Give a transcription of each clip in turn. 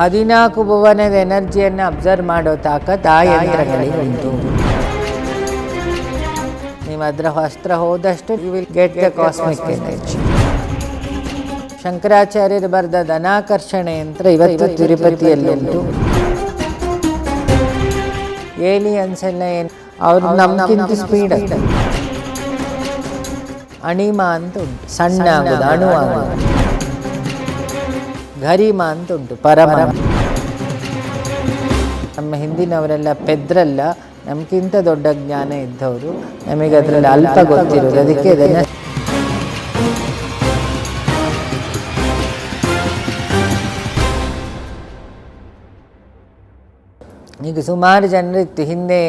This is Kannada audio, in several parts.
ಹದಿನಾಲ್ಕು ಭುವನದ ಎನರ್ಜಿಯನ್ನು ಅಬ್ಸರ್ವ್ ಮಾಡೋ ತಾಕತ್ ಆ ಯಂತ್ರಗಳಿಗೆ ಉಂಟು. ನೀವು ಅದರ ಹಸ್ತ್ರ ಹೋದಷ್ಟು you will get the cosmic energy ಶಂಕರಾಚಾರ್ಯರು ಬರೆದ ಧನಾಕರ್ಷಣೆ ಯಂತ್ರ ಇವತ್ತು ತಿರುಪತಿಯಲ್ಲುಂಟು ಏಲಿಯನ್ಸ್ ಎಲ್ಲ ಏನು ಅವ್ರು ನಮ್ಗಿಂತ ಸ್ಪೀಡ್ ಅಣಿಮಾ ಅಂತ ಉಂಟು. ಸಣ್ಣ ಆಗೋದು ಅಣು ಆಗೋದು ಗರಿಮ ಅಂತ ಉಂಟು ಪರಮ. ನಮ್ಮ ಹಿಂದಿನವರೆಲ್ಲ ಪೆದ್ರಲ್ಲ ನಮ್ಗಿಂತ ದೊಡ್ಡ ಜ್ಞಾನ ಇದ್ದವರು ನಮಗೆ ಅದರಲ್ಲಿ ಅಲ್ಪ ಗೊತ್ತಿರೋದು ಅದಕ್ಕೆ ಈಗ ಸುಮಾರು ಜನರಿತ್ತು ಹಿಂದೆ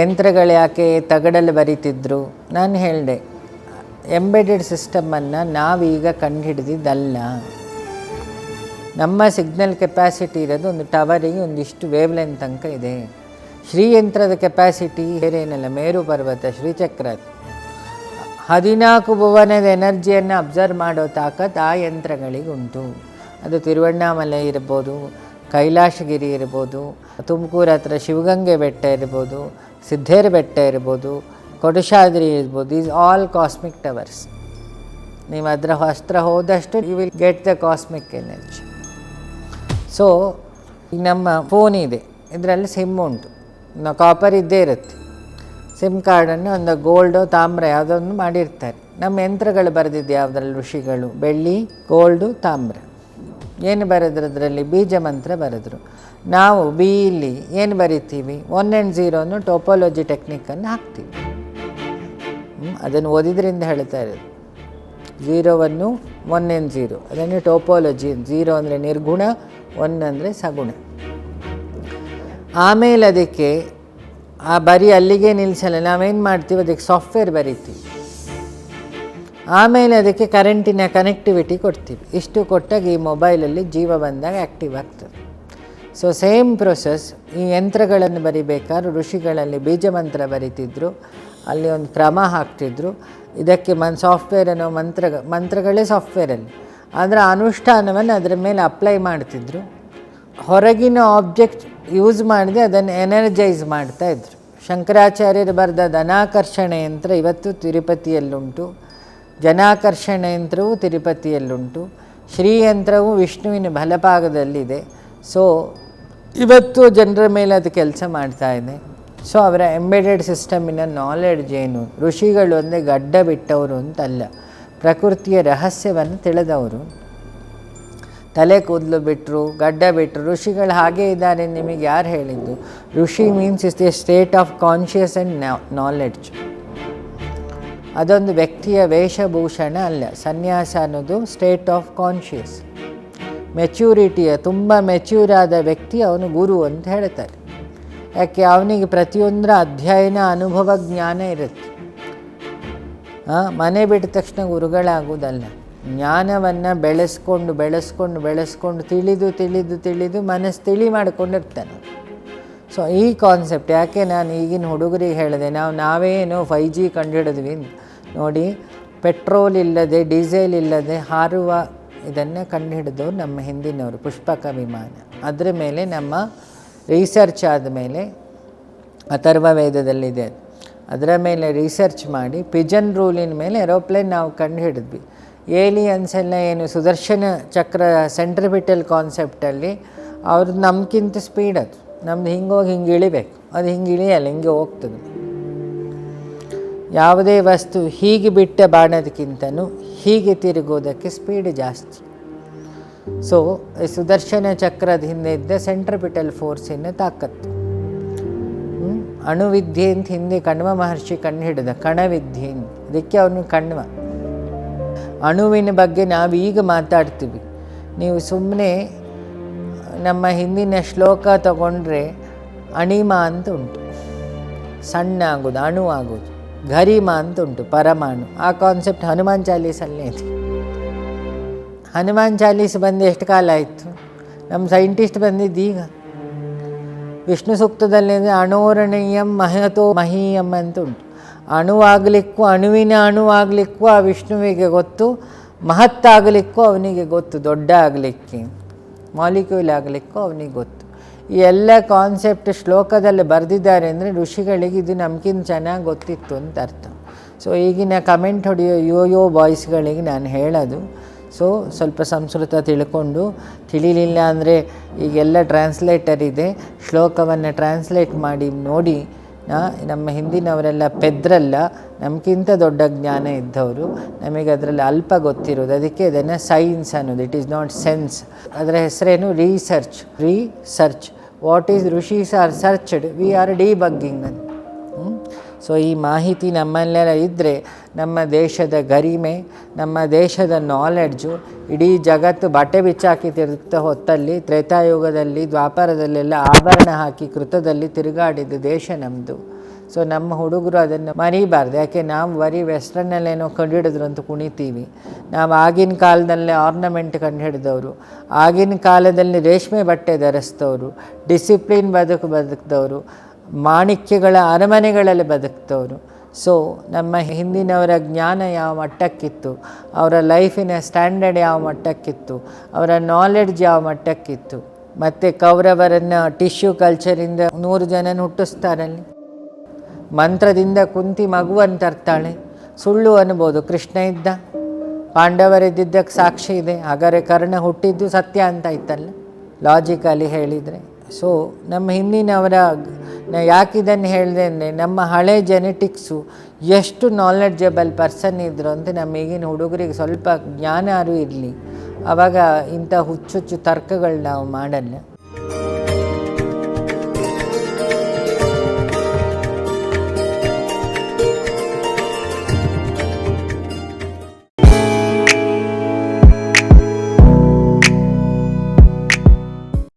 ಯಂತ್ರಗಳು ಯಾಕೆ ತಗಡಲ್ಲಿ ಬರೀತಿದ್ರು? ನಾನು ಹೇಳಿದೆ ಎಂಬೆಡೆಡ್ ಸಿಸ್ಟಮನ್ನು ನಾವೀಗ ಕಂಡುಹಿಡಿದಿದ್ದಲ್ಲ. ನಮ್ಮ ಸಿಗ್ನಲ್ ಕೆಪಾಸಿಟಿ ಇರೋದು ಒಂದು ಟವರಿಗೆ ಒಂದಿಷ್ಟು ವೇವ್ ಲೈನ್ ತನಕ ಇದೆ. ಶ್ರೀಯಂತ್ರದ ಕೆಪಾಸಿಟಿ ಬೇರೇನಲ್ಲ ಮೇರು ಪರ್ವತ, ಶ್ರೀಚಕ್ರ. ಹದಿನಾಲ್ಕು ಭುವನದ ಎನರ್ಜಿಯನ್ನು ಅಬ್ಸರ್ವ್ ಮಾಡೋ ತಾಕತ್ ಆ ಯಂತ್ರಗಳಿಗೆ ಉಂಟು. ಅದು ತಿರುವಣ್ಣಾಮಲೆ ಇರ್ಬೋದು, ಕೈಲಾಶಗಿರಿ ಇರ್ಬೋದು, ತುಮಕೂರು ಹತ್ರ ಶಿವಗಂಗೆ ಬೆಟ್ಟ ಇರ್ಬೋದು, ಸಿದ್ಧೇರ ಬೆಟ್ಟ ಇರ್ಬೋದು ಕೊಡಶಾದ್ರಿ ಇರ್ಬೋದು ಈಸ್ ಆಲ್ ಕಾಸ್ಮಿಕ್ ಟವರ್ಸ್ ನೀವು ಅದರ ಹತ್ರ ಹೋದಷ್ಟು you will get the cosmic energy so ಈಗ ನಮ್ಮ ಫೋನ್ ಇದೆ. ಇದರಲ್ಲಿ ಸಿಮ್ ಉಂಟು. ನಾವು ಕಾಪರ್ ಇದ್ದೇ ಇರುತ್ತೆ. ಸಿಮ್ ಕಾರ್ಡನ್ನು ಒಂದು ಗೋಲ್ಡು ತಾಮ್ರ ಯಾವುದೊಂದು ಮಾಡಿರ್ತಾರೆ. ನಮ್ಮ ಯಂತ್ರಗಳು ಬರೆದಿದ್ದು ಯಾವುದ್ರಲ್ಲಿ? ಋಷಿಗಳು. ಬೆಳ್ಳಿ ಗೋಲ್ಡು ತಾಮ್ರ. ಏನು ಬರೆದ್ರು ಅದರಲ್ಲಿ ಬೀಜ ಮಂತ್ರ ಬರೆದ್ರು. ನಾವು ಬಿ ಇಲ್ಲಿ ಏನು ಬರಿತೀವಿ? ಒನ್ ಆ್ಯಂಡ್ ಝೀರೋನು ಟೋಪಾಲಜಿ ಟೆಕ್ನಿಕನ್ನು ಹಾಕ್ತೀವಿ. ಅದನ್ನು ಓದಿದ್ರಿಂದ ಹೇಳ್ತಾ ಇರೋದು. ಝೀರೋವನ್ನು ಒನ್ ಆ್ಯಂಡ್ ಝೀರೋ ಅದನ್ನೇ ಟೋಪಾಲಜಿ ಝೀರೋ ಅಂದರೆ ನಿರ್ಗುಣ ಒನ್ ಅಂದರೆ ಸಗುಣ. ಆಮೇಲೆ ಅದಕ್ಕೆ ಆ ಬರೀ ಅಲ್ಲಿಗೆ ನಿಲ್ಲಿಸಲ್ಲ ನಾವೇನು ಮಾಡ್ತೀವಿ? ಅದಕ್ಕೆ ಸಾಫ್ಟ್ವೇರ್ ಬರಿತೀವಿ. ಆಮೇಲೆ ಅದಕ್ಕೆ ಕರೆಂಟಿನ ಕನೆಕ್ಟಿವಿಟಿ ಕೊಡ್ತೀವಿ. ಇಷ್ಟು ಕೊಟ್ಟಾಗ ಈ ಮೊಬೈಲಲ್ಲಿ ಜೀವ ಬಂದಾಗ ಆ್ಯಕ್ಟಿವ್ ಆಗ್ತದೆ. ಸೊ ಸೇಮ್ ಪ್ರೊಸೆಸ್ ಈ ಯಂತ್ರಗಳನ್ನು ಬರಿಬೇಕಾದ್ರೆ, ಋಷಿಗಳಲ್ಲಿ ಬೀಜ ಮಂತ್ರ ಬರಿತಿದ್ರು, ಅಲ್ಲಿ ಒಂದು ಕ್ರಮ ಹಾಕ್ತಿದ್ರು. ಇದಕ್ಕೆ ಮನ್ ಸಾಫ್ಟ್ವೇರ್ ಅನ್ನೋ ಮಂತ್ರ, ಮಂತ್ರಗಳೇ ಸಾಫ್ಟ್ವೇರಲ್ಲಿ ಅದರ ಅನುಷ್ಠಾನವನ್ನು ಅದರ ಮೇಲೆ ಅಪ್ಲೈ ಮಾಡ್ತಿದ್ರು. ಹೊರಗಿನ ಆಬ್ಜೆಕ್ಟ್ ಯೂಸ್ ಮಾಡದೆ ಅದನ್ನು ಎನರ್ಜೈಸ್ ಮಾಡ್ತಾ ಇದ್ರು. ಶಂಕರಾಚಾರ್ಯರು ಬರೆದ ಧನಾಕರ್ಷಣೆ ಯಂತ್ರ ಇವತ್ತು ತಿರುಪತಿಯಲ್ಲುಂಟು. ಜನಾಕರ್ಷಣೆ ಯಂತ್ರವು ತಿರುಪತಿಯಲ್ಲುಂಟು. ಶ್ರೀಯಂತ್ರವು ವಿಷ್ಣುವಿನ ಬಲಭಾಗದಲ್ಲಿದೆ. ಸೊ ಇವತ್ತು ಜನರ ಮೇಲೆ ಅದು ಕೆಲಸ ಮಾಡ್ತಾ ಇದೆ. ಸೊ ಅವರ ಎಂಬೆಡೆಡ್ ಸಿಸ್ಟಮಿನ ನಾಲೆಡ್ಜ್ ಏನು? ಋಷಿಗಳು ಅಂದರೆ ಗಡ್ಡ ಬಿಟ್ಟವರು ಅಂತಲ್ಲ. ಪ್ರಕೃತಿಯ ರಹಸ್ಯವನ್ನು ತಿಳಿದವರು. ತಲೆ ಕೂದಲು ಬಿಟ್ಟರು ಗಡ್ಡ ಬಿಟ್ಟರು ಋಷಿಗಳು ಹಾಗೇ ಇದ್ದಾರೆ ನಿಮಗೆ ಯಾರು ಹೇಳಿದ್ದು? Rishi means is the state of conscious and knowledge ಅದೊಂದು ವ್ಯಕ್ತಿಯ ವೇಷಭೂಷಣ ಅಲ್ಲ, ಸನ್ಯಾಸ ಅನ್ನೋದು ಸ್ಟೇಟ್ ಆಫ್ ಕಾನ್ಷಿಯಸ್ ಮೆಚ್ಯೂರಿಟಿಯ ತುಂಬ ಮೆಚ್ಯೂರ್ ಆದ ವ್ಯಕ್ತಿ ಅವನು ಗುರು ಅಂತ ಹೇಳ್ತಾರೆ. ಯಾಕೆ? ಅವನಿಗೆ ಪ್ರತಿಯೊಂದರ ಅಧ್ಯಯನ, ಅನುಭವ, ಜ್ಞಾನ ಇರುತ್ತೆ. ಮನೆ ಬಿಟ್ಟ ತಕ್ಷಣ ಗುರುಗಳಾಗುವುದಲ್ಲ ಜ್ಞಾನವನ್ನು ಬೆಳೆಸ್ಕೊಂಡು ಬೆಳೆಸ್ಕೊಂಡು ಬೆಳೆಸ್ಕೊಂಡು ತಿಳಿದು ತಿಳಿದು ತಿಳಿದು ಮನಸ್ಸು ತಿಳಿ ಮಾಡಿಕೊಂಡಿರ್ತಾನೆ ಸೊ ಈ ಕಾನ್ಸೆಪ್ಟ್ ಯಾಕೆ ನಾನು ಈಗಿನ ಹುಡುಗರಿಗೆ ಹೇಳಿದೆ ನಾವು, ನಾವೇನೋ ಫೈ ಜಿ ಕಂಡುಹಿಡಿದ್ವಿ. ನೋಡಿ ಪೆಟ್ರೋಲ್ ಇಲ್ಲದೆ ಡೀಸೆಲ್ ಇಲ್ಲದೆ ಹಾರುವ ಇದನ್ನು ಕಂಡುಹಿಡಿದವರು ನಮ್ಮ ಹಿಂದಿನವರು ಪುಷ್ಪಕ ವಿಮಾನ ಅದರ ಮೇಲೆ ನಮ್ಮ ರಿಸರ್ಚ್ ಆದಮೇಲೆ ಅಥರ್ವ ವೇದದಲ್ಲಿದೆ. ಅದರ ಮೇಲೆ ರಿಸರ್ಚ್ ಮಾಡಿ ಪಿಜನ್ ರೂಲಿನ ಮೇಲೆ ಏರೋಪ್ಲೇನ್ ನಾವು ಕಂಡು ಹಿಡಿದ್ವಿ ಏಲಿಯನ್ಸ್ ಎಲ್ಲ ಏನು ಸುದರ್ಶನ ಚಕ್ರ ಸೆಂಟ್ರಿಪಿಟಲ್ ಕಾನ್ಸೆಪ್ಟಲ್ಲಿ ಅವ್ರದ್ದು ನಮ್ಗಿಂತ ಸ್ಪೀಡ್ ಅದು. ನಮ್ದು ಹೋಗಿ ಹಿಂಗೆ ಇಳಿಬೇಕು. ಅದು ಹಿಂಗೆ ಇಳಿಯಲ್ಲ, ಹಿಂಗೆ ಹೋಗ್ತದೆ. ಯಾವುದೇ ವಸ್ತು ಹೀಗೆ ಬಿಟ್ಟ ಬಾಣದಕ್ಕಿಂತನೂ ಹೀಗೆ ತಿರುಗೋದಕ್ಕೆ ಸ್ಪೀಡ್ ಜಾಸ್ತಿ. ಸೊ ಸುದರ್ಶನ ಚಕ್ರದ ಹಿಂದೆ ಇದ್ದ ಸೆಂಟ್ರಿಪಿಟಲ್ ಫೋರ್ಸಿನ ತಾಕತ್ತು? ಅಣುವಿದ್ಯೆ ಅಂತ ಹಿಂದೆ ಕಣ್ವ ಮಹರ್ಷಿ ಕಣ್ಣು ಹಿಡಿದ ಕಣವಿದ್ಯೆ ಅಂತ ಅದಕ್ಕೆ ಅವನು ಕಣ್ವ. ಅಣುವಿನ ಬಗ್ಗೆ ನಾವು ಈಗ ಮಾತಾಡ್ತೀವಿ. ನೀವು ಸುಮ್ಮನೆ ನಮ್ಮ ಹಿಂದಿನ ಶ್ಲೋಕ ತಗೊಂಡ್ರೆ ಅಣಿಮ ಅಂತ ಉಂಟು ಸಣ್ಣ ಆಗೋದು, ಅಣು ಆಗೋದು, ಗರಿಮ ಅಂತ ಉಂಟು ಪರಮಾಣು. ಆ ಕಾನ್ಸೆಪ್ಟ್ ಹನುಮಾನ್ ಚಾಲೀಸಲ್ಲೇ ಇದೆ. ಹನುಮಾನ್ ಚಾಲೀಸ್ ಬಂದು ಎಷ್ಟು ಕಾಲ ಆಯಿತು? ನಮ್ಮ ಸೈಂಟಿಸ್ಟ್ ಬಂದಿದ್ದು ವಿಷ್ಣು ಸೂಕ್ತದಲ್ಲಿ ಅಣೋರಣೀಯಂ ಮಹತೋ ಮಹೀಯಂ ಅಂತ ಉಂಟು ಅಣುವಾಗಲಿಕ್ಕೂ, ಅಣುವಿನ ಅಣುವಾಗಲಿಕ್ಕೂ ಆ ವಿಷ್ಣುವಿಗೆ ಗೊತ್ತು, ಮಹತ್ತಾಗಲಿಕ್ಕೂ ಅವನಿಗೆ ಗೊತ್ತು ದೊಡ್ಡ ಆಗಲಿಕ್ಕೆ ಮಾಲಿಕ್ಯೂಲ್ ಆಗಲಿಕ್ಕೂ ಅವನಿಗೆ ಗೊತ್ತು. ಈ ಎಲ್ಲ ಕಾನ್ಸೆಪ್ಟ್ ಶ್ಲೋಕದಲ್ಲಿ ಬರೆದಿದ್ದಾರೆ ಅಂದರೆ ಋಷಿಗಳಿಗೆ ಇದು ನಮ್ಗಿಂತ ಚೆನ್ನಾಗಿ ಗೊತ್ತಿತ್ತು ಅಂತ ಅರ್ಥ. ಸೊ ಈಗಿನ ಕಮೆಂಟ್ ಹೊಡೆಯೋ ಯೋ ಯೋ ಬಾಯ್ಸ್ಗಳಿಗೆ ನಾನು ಹೇಳೋದು ಸೊ ಸ್ವಲ್ಪ ಸಂಸ್ಕೃತ ತಿಳ್ಕೊಂಡು, ತಿಳಿಲಿಲ್ಲ ಅಂದರೆ ಈಗೆಲ್ಲ ಟ್ರಾನ್ಸ್ಲೇಟರ್ ಇದೆ. ಶ್ಲೋಕವನ್ನು ಟ್ರಾನ್ಸ್ಲೇಟ್ ಮಾಡಿ, ನೋಡಿ ನಮ್ಮ ಹಿಂದಿನವರೆಲ್ಲ ಪೆದ್ರಲ್ಲ ನಮಗಿಂತ ದೊಡ್ಡ ಜ್ಞಾನ ಇದ್ದವರು. ನಮಗೆ ಅದರಲ್ಲಿ ಅಲ್ಪ ಗೊತ್ತಿರೋದು. ಅದಕ್ಕೆ ಇದನ್ನು ಸೈನ್ಸ್ ಅನ್ನೋದು. ಇಟ್ ಈಸ್ ನಾಟ್ ಸೆನ್ಸ್ ಅದರ ಹೆಸರೇನು? Research research what is rishis are searched we are debugging ಅಂತ ಸೊ ಈ ಮಾಹಿತಿ ನಮ್ಮಲ್ಲೆಲ್ಲ ಇದ್ದರೆ ನಮ್ಮ ದೇಶದ ಗರಿಮೆ, ನಮ್ಮ ದೇಶದ ನಾಲೆಡ್ಜು ಇಡೀ ಜಗತ್ತು ಬಟ್ಟೆ ಬಿಚ್ಚಾಕಿ ತಿರುಗ್ತಾ ಹೊತ್ತಲ್ಲಿ ತ್ರೇತಾಯುಗದಲ್ಲಿ, ದ್ವಾಪರದಲ್ಲೆಲ್ಲ ಆಭರಣ ಹಾಕಿ ಕೃತದಲ್ಲಿ ತಿರುಗಾಡಿದ ದೇಶ ನಮ್ಮದು ಸೊ ನಮ್ಮ ಹುಡುಗರು ಅದನ್ನು ಮರಿಬಾರ್ದು. ಯಾಕೆ, ನಾವು ಬರೀ ವೆಸ್ಟರ್ನಲ್ಲೇನೋ ಕಂಡುಹಿಡಿದ್ರು ಅಂತ ಕುಣಿತೀವಿ. ನಾವು ಆಗಿನ ಕಾಲದಲ್ಲೇ ಆರ್ನಮೆಂಟ್ ಕಂಡುಹಿಡಿದವರು. ಆಗಿನ ಕಾಲದಲ್ಲಿ ರೇಷ್ಮೆ ಬಟ್ಟೆ ಧರಿಸಿದವರು ಡಿಸಿಪ್ಲಿನ್ ಬದುಕು ಬದುಕಿದವರು. ಮಾಣಿಕ್ಯಗಳ ಅರಮನೆಗಳಲ್ಲಿ ಬದುಕ್ತವರು. ಸೊ ನಮ್ಮ ಹಿಂದಿನವರ ಜ್ಞಾನ ಯಾವ ಮಟ್ಟಕ್ಕಿತ್ತು? ಅವರ ಲೈಫಿನ ಸ್ಟ್ಯಾಂಡರ್ಡ್ ಯಾವ ಮಟ್ಟಕ್ಕಿತ್ತು? ಅವರ ನಾಲೆಡ್ಜ್ ಯಾವ ಮಟ್ಟಕ್ಕಿತ್ತು? ಮತ್ತು ಕೌರವರನ್ನು ಟಿಶ್ಯೂ ಕಲ್ಚರಿಂದ ನೂರು ಜನನ ಹುಟ್ಟಿಸ್ತಾರಲ್ಲಿ ಮಂತ್ರದಿಂದ ಕುಂತಿ ಮಗುವನ್ನು ತರ್ತಾಳೆ. ಸುಳ್ಳು ಅನ್ಬೋದು. ಕೃಷ್ಣ ಇದ್ದ ಪಾಂಡವರಿದ್ದಕ್ಕೆ ಸಾಕ್ಷಿ ಇದೆ. ಹಾಗಾದರೆ ಕರ್ಣ ಹುಟ್ಟಿದ್ದು ಸತ್ಯ ಅಂತ ಇತ್ತಲ್ಲ? ಲಾಜಿಕಲಿ ಹೇಳಿದರೆ. ಸೊ ನಮ್ಮ ಹಿಂದಿನವರ ನಾ ಯಾಕೆ ಇದನ್ನು ಹೇಳಿದೆ ಅಂದರೆ, ನಮ್ಮ ಹಳೆ ಜೆನೆಟಿಕ್ಸು ಎಷ್ಟು ನಾಲೆಡ್ಜಬಲ್ ಪರ್ಸನ್ ಇದ್ದರು ಅಂತ ನಮ್ಮ ಈಗಿನ ಹುಡುಗರಿಗೆ ಸ್ವಲ್ಪ ಜ್ಞಾನ ಅರಿವು ಇರಲಿ. ಆವಾಗ ಇಂಥ ಹುಚ್ಚುಚ್ಚು ತರ್ಕಗಳು ನಾವು ಮಾಡಲ್ಲ.